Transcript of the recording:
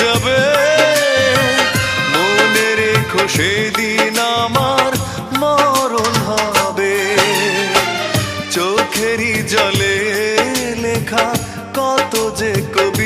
যাবে। মনে রেখো সেদিন আমার মরণ হবে। চোখেরই জলে লেখা কত যে কবি